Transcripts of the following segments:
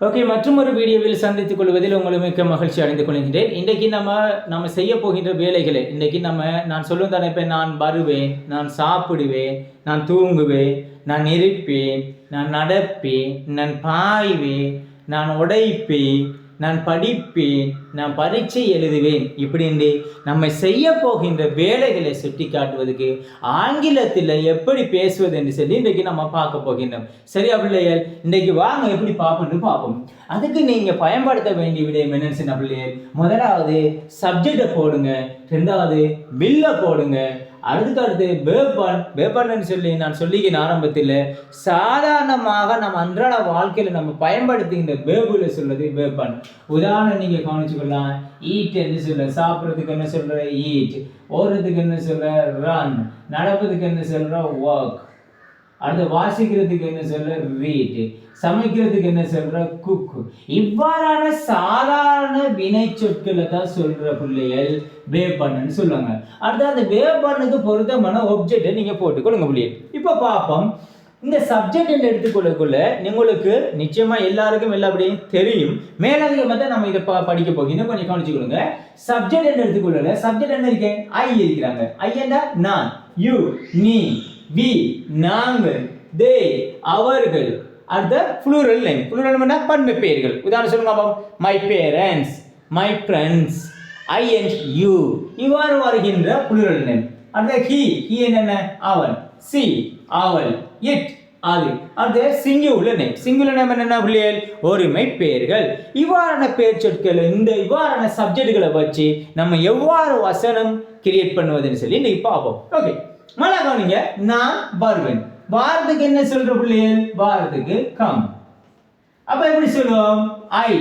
Okay மற்றும் ஒரு வீடியோவில் சந்தித்துக் கொள்வதில் உங்களுக்கு மிக்க மகிழ்ச்சி அடைந்து கொள்கின்றேன். இன்றைக்கு நம்ம நம்ம செய்ய போகின்ற வேலைகளை இன்றைக்கு நம்ம நான் சொல்லும் தலைப்பை நான் வருவேன் நான் சாப்பிடுவேன் நான் தூங்குவேன் நான் இருப்பேன் நான் நடப்பேன் நான் பாய்வேன் நான் உடைப்பேன் நான் படிப்பேன் நான் பரீட்சை எழுதுவேன் இப்படின்னு நம்ம செய்ய போகின்ற வேலைகளை சுட்டி காட்டுவதற்கு ஆங்கிலத்தில் எப்படி பேசுவது என்று சொல்லி இன்றைக்கு நம்ம பார்க்க போகின்றோம். சரியா பிள்ளைகள் இன்றைக்கு வாங்க எப்படி பார்ப்போம்னு பார்ப்போம். அதுக்கு நீங்கள் பயன்படுத்த வேண்டிய விடயம் என்னன்னு சொன்ன பிள்ளைகள் முதலாவது சப்ஜெக்டை போடுங்க ரெண்டாவது பில்லை போடுங்க அடுத்துக்கு அடுத்து வேப்பான் வேப்பான்னு சொல்லி நான் சொல்லிக்கிற ஆரம்பத்தில் சாதாரணமாக நம்ம அன்றாட வாழ்க்கையில் நம்ம பயன்படுத்துகின்ற வேபுல சொல்றது வேப்பான் உதாரணம் நீங்கள் கவனிச்சுக்கலாம் ஈட் என்று சொல்ல சாப்பிட்றதுக்கு என்ன சொல்ற? ஈட் ஓடுறதுக்கு என்ன சொல்ற? ரன் நடப்பதுக்கு என்ன சொல்ற? ஒர்க் அடுத்து வாசிக்கிறதுக்கு என்ன சொல்ற? ரீட் சமைக்கிறதுக்கு என்ன சொல்ற? குக் இவ்வாறான சாதாரண வினை சொற்களை தான் சொல்ற பிள்ளைகள் வேப்பன்னு சொல்லுவாங்க. அடுத்து அந்த வேப்பண்ணுக்கு பொருத்தமான ஒப்ஜெக்டை நீங்க போட்டுக்கொள்ளுங்க பிள்ளைகள் இப்போ பார்ப்போம் இந்த சப்ஜெக்ட் என்று எடுத்துக்கொள்ளக்குள்ள உங்களுக்கு நிச்சயமா எல்லாருக்கும் எல்லாப்படியும் தெரியும். மேலதிகமாக தான் நம்ம இதை ப- படிக்க போகிறோம். கொஞ்சம் கவனிச்சுக்கொள்ளுங்க சப்ஜெக்ட் என்று எடுத்துக்கொள்ளல. சப்ஜெக்ட் என்ன இருக்கேன் ஐ இருக்கிறாங்க. ஐ என்ன நான். யூ நீ. வி நாங்கள் தே அவர்கள். அடுத்த ஃப்ளூரல் லைன் ஃப்ளூரல் என்ன பன்மை பெயர்கள். உதாரணம் சொல்லுங்க பாப்போம். My parents my friends I and you இவ்வாறு வருகின்ற புளுரல் நேம் அடுத்த ஹி ஹி என்னென்ன அவன். சி அவள். இட் அது. அடுத்த சிங்குலர் நேம் சிங்குலர் நேம் என்னென்ன பிள்ளைகள்? ஒருமை பெயர்கள். இவ்வாறான பெயர் சொற்கள் இந்த இவ்வாறான சப்ஜெக்டுகளை வச்சு நம்ம எவ்வாறு வசனம் கிரியேட் பண்ணுவதுன்னு சொல்லி இன்னைக்கு பார்ப்போம். ஓகே மழை கவனிங்க. நான் வருவேன் வாரத்துக்கு என்ன சொல்ற பிள்ளைகள் வாரத்துக்கு கம் அப்ப எப்படி சொல்லுவோம்? ஐ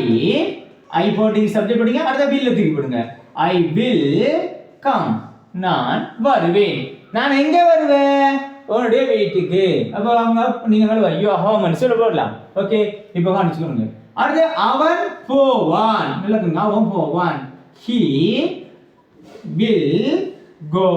ஐ போட்டீங்க சப்ஜெக்ட் போடுங்க. அடுத்த வில் தூக்கி போடுங்க. ஐ வில் கம் நான் வருவேன். நான் எங்க வருவேன்? உன்னுடைய வீட்டுக்கு. அப்போ அவங்க நீங்க ஐயோ ஹோமன் சொல்ல போடலாம். ஓகே இப்போ காணிச்சுக்கோங்க அடுத்து அவன் போவான். இல்லைங்க அவன் போவான். ஹி வில் கோ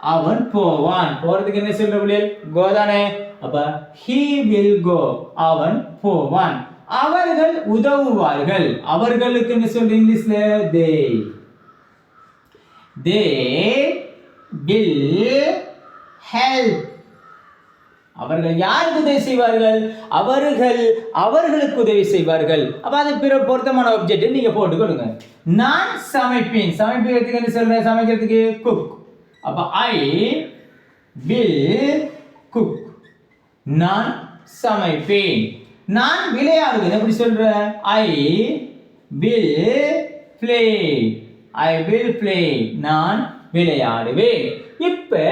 அவன் போவான். போறதுக்கு என்ன சொல்ற பிள்ளைகள் கோ தானே? அப்ப ஹி வில் கோ அவன் போவான். அவர்கள் உதவுவார்கள். அவர்களுக்கு என்ன சொல்ற இங்கிலீஷ்ல? தே தே வில் ஹெல்ப் அவர்கள் யாருக்கு உதவி செய்வார்கள்? அவர்கள் அவர்களுக்கு உதவி செய்வார்கள். அப்ப அது பிற பொருத்தமான ஆப்ஜெக்ட் நீங்க போட்டுக்கொள்ளுங்க. நான் சமைப்பேன். சமைப்பதற்கு என்ன சொல்றேன் சமைக்கிறதுக்கு குக் அப்போ ஐ வில் குக் நான் சமைப்பேன் நான் விளையாடுவேன் எப்படி சொல்ற? I will play I will play நான் விளையாடுவேன் இப்ப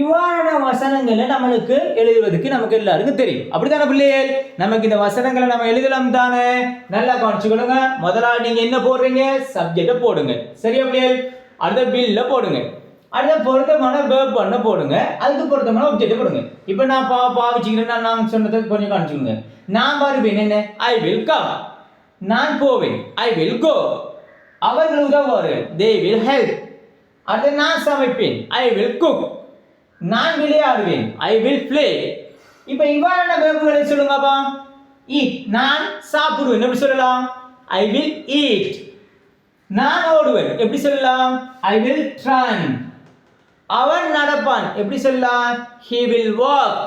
இவ்வாறான வசனங்களை நம்மளுக்கு எழுதுவதற்கு நமக்கு எல்லாருக்கும் தெரியும். அப்படித்தானே பிள்ளைகள் நமக்கு இந்த வசனங்களை நம்ம எழுதலாம் தானே? நல்லா கவனிச்சுக்கொள்ளுங்க முதலாளி நீங்க என்ன போடுறீங்க? சப்ஜெக்டை போடுங்க. சரியா பிள்ளைகள் அடுத்த பில்ல போடுங்க. அடுத்த பொருத்தமான வேர்ப் பண்ண போடுங்க. அதுக்கு பொருத்தமான ஒப்ஜெக்ட் போடுங்க. இப்போ நான் பா பாவிச்சுக்கிறேன் நான் நான் சொன்னதை கொஞ்சம் காமிச்சுக்கோங்க நான் வருவேன் என்ன? ஐ வில் கம் நான் போவேன். ஐ வில் கோ அவர்கள் உதவுவார்கள் தே வில் ஹெல்ப் அடுத்து நான் சமைப்பேன். ஐ வில் குக் நான் விளையாடுவேன். ஐ வில் ப்ளே இப்போ இவ்வாறான வேர்புகளை சொல்லுங்கப்பா ஈட் நான் சாப்பிடுவேன். எப்படி சொல்லலாம்? ஐ வில் ஈட் நான் ஓடுவேன். எப்படி சொல்லலாம்? I will run. அவன் நடப்பான். எப்படி சொல்லலாம் ஹி வில் வாக்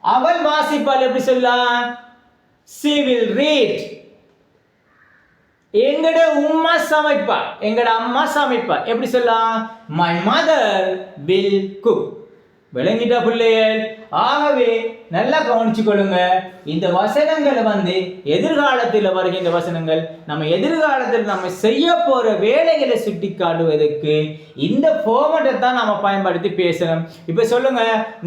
அவள் வாசிப்பாள் எப்படி சொல்லலாம் சி வில் ரீட் எங்கட உம்மா சமைப்பா? எங்கட அம்மா சமைப்பா? எப்படி சொல்லலாம் மை மதர் வில் குக் விளங்கிட்டா பிள்ளைகள் ஆகவே நல்லா கவனிச்சு இந்த வசனங்களை வந்து எதிர்காலத்தில் வருகின்ற வசனங்கள். நம்ம எதிர்காலத்தில் நம்ம செய்ய போகிற வேலைகளை சுட்டி காட்டுவதற்கு இந்த ஃபார்மட்டை தான் நம்ம பயன்படுத்தி பேசணும். இப்போ சொல்லுங்க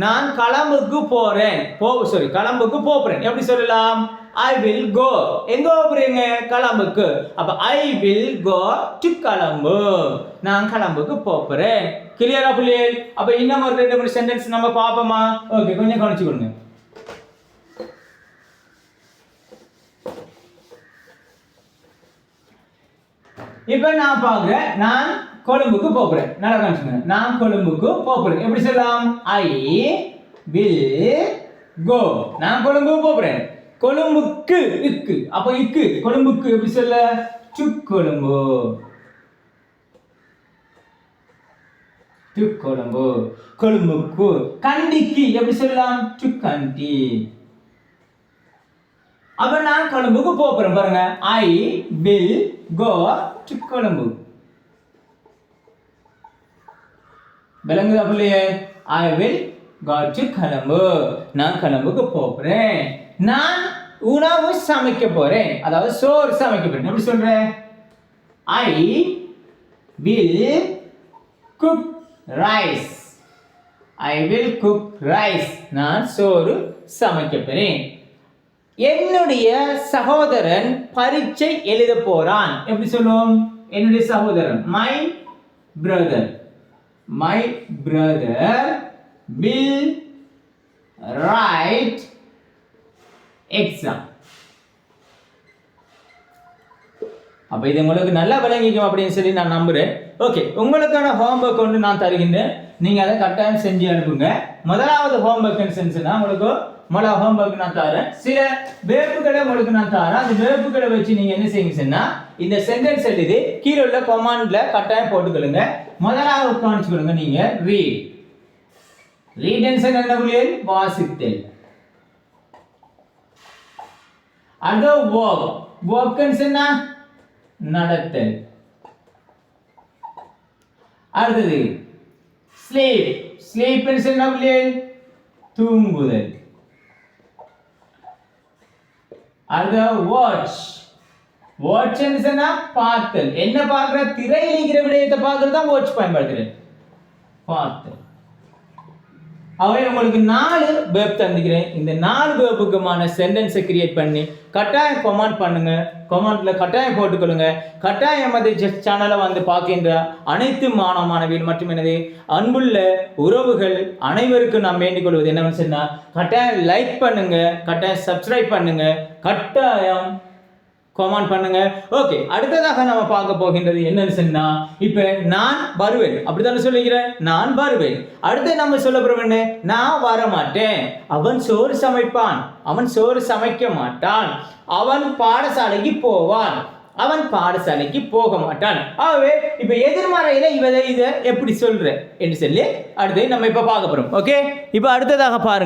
நான் களம்புக்கு போகிறேன் போ சாரி களம்புக்கு போகிறேன் எப்படி சொல்லலாம்? ஐ வில் கோ எங்க போறீங்க? கலம்புக்கு அப்ப ஐ வில் கோ டு கலம்பு நான் கலம்புக்கு போறேன் கிளியரா புள்ளியல் அப்ப இன்னும் ஒரு ரெண்டு மூணு சென்டென்ஸ் நம்ம பாப்போமா ஓகே கொஞ்சம் கவனிச்சு கொடுங்க இப்போ நான் பார்க்குறேன் நான் கொழும்புக்கு போகிறேன் நல்லா கவனிச்சுங்க நான் கொழும்புக்கு போகிறேன் எப்படி சொல்லலாம்? ஐ வில் கோ நான் கொழும்புக்கு போகிறேன் கொழும்புக்கு இக்கு. அப்ப இக்கு. கொழும்புக்கு எப்படி சொல்ல? சுக்கொழும்பு. சுக்கொழும்பு. கொழும்புக்கு கண்டிக்கு எப்படி சொல்லலாம்? சுக்கண்டி. அப்ப நான் கொழும்புக்கு போறேன் பாருங்க. I will go to Colombo விளங்குதா பிள்ளையே? I will go to Colombo. நான் கொழும்புக்கு போறேன் நான் உணவு சமைக்க போறேன். அதாவது சோறு சமைக்க போறேன். எப்படி சொல்றேன் I will cook rice I will cook rice நான் சோறு சமைக்க போறேன். என்னுடைய சகோதரன் பரீட்சை எழுத போறான். எப்படி சொல்லுவோம் என்னுடைய சகோதரன். My brother my brother will write exam அப்போ இது உங்களுக்கு நல்லா விளங்கிக்கும் அப்படின்னு சொல்லி நான் நம்புகிறேன் ஓகே உங்களுக்கான ஹோம்ஒர்க் ஒன்று நான் தருகின்றேன். நீங்கள் அதை கட்டாயம் செஞ்சு அனுப்புங்க. முதலாவது ஹோம்ஒர்க்னு செஞ்சுன்னா உங்களுக்கு முதல் ஹோம்ஒர்க் நான் தரேன். சில வேப்புகளை உங்களுக்கு நான் தரேன். அந்த வேப்புகளை வச்சு நீங்கள் என்ன செய்யுங்கன்னா இந்த சென்டென்ஸ் எழுதி கீழே உள்ள கொமாண்டில் கட்டாயம் போட்டுக்கொள்ளுங்க. முதலாவது காணிச்சு கொடுங்க நீங்கள் ரீட் ரீட் என்ன புள்ளியல்? வாசித்தல். அடுத்த ஒர்க் ஒர்க்னு என்ன? நடத்தல். அடுத்தது ஸ்லீப் ஸ்லீப் என்ன பிள்ளைகள்? தூங்குதல். அடுத்த வாட்ச் வாட்ச் என்ன? பார்த்தல் என்ன பார்க்கிற? திரையில் இருக்கிற விடயத்தை பார்க்கறது தான் வாட்ச் பயன்படுத்துறேன் பார்த்தல் அவன் உங்களுக்கு நாலு வேப் தந்துக்கிறேன். இந்த நாலு வேப்புக்குமான சென்டென்ஸை கிரியேட் பண்ணி கட்டாயம் கொமெண்ட் பண்ணுங்க. கொமெண்ட்ல கட்டாயம் போட்டுக்கொள்ளுங்க. கட்டாயம் எமது சேனலை வந்து பார்க்கின்ற அனைத்து மாணவ மாணவிகள் மற்றும் எனது அன்புள்ள உறவுகள் அனைவருக்கும் நான் வேண்டிக் கொள்வது என்னவென்னு சொன்னால் கட்டாயம் லைக் பண்ணுங்க கட்டாயம் சப்ஸ்கிரைப் பண்ணுங்க. கட்டாயம் கமெண்ட் பண்ணுங்க. ஓகே அடுத்ததாக நம்ம பார்க்க போகின்றது என்னன்னு சொன்னா இப்ப நான் வருவேன். அப்படித்தானே சொல்லிக்கிறேன் நான் வருவேன். அடுத்து நம்ம சொல்ல போறோம் என்ன? நான் வர மாட்டேன் அவன் சோறு சமைப்பான். அவன் சோறு சமைக்க மாட்டான். அவன் பாடசாலைக்கு போவான். அவன் பாடசாலைக்கு போக மாட்டான். ஆகவே இப்ப எதிர்மறையில இவதை இதை எப்படி சொல்ற? என்று சொல்லி அடுத்து நம்ம இப்ப பார்க்க போறோம். ஓகே இப்ப அடுத்ததாக பாருங்க.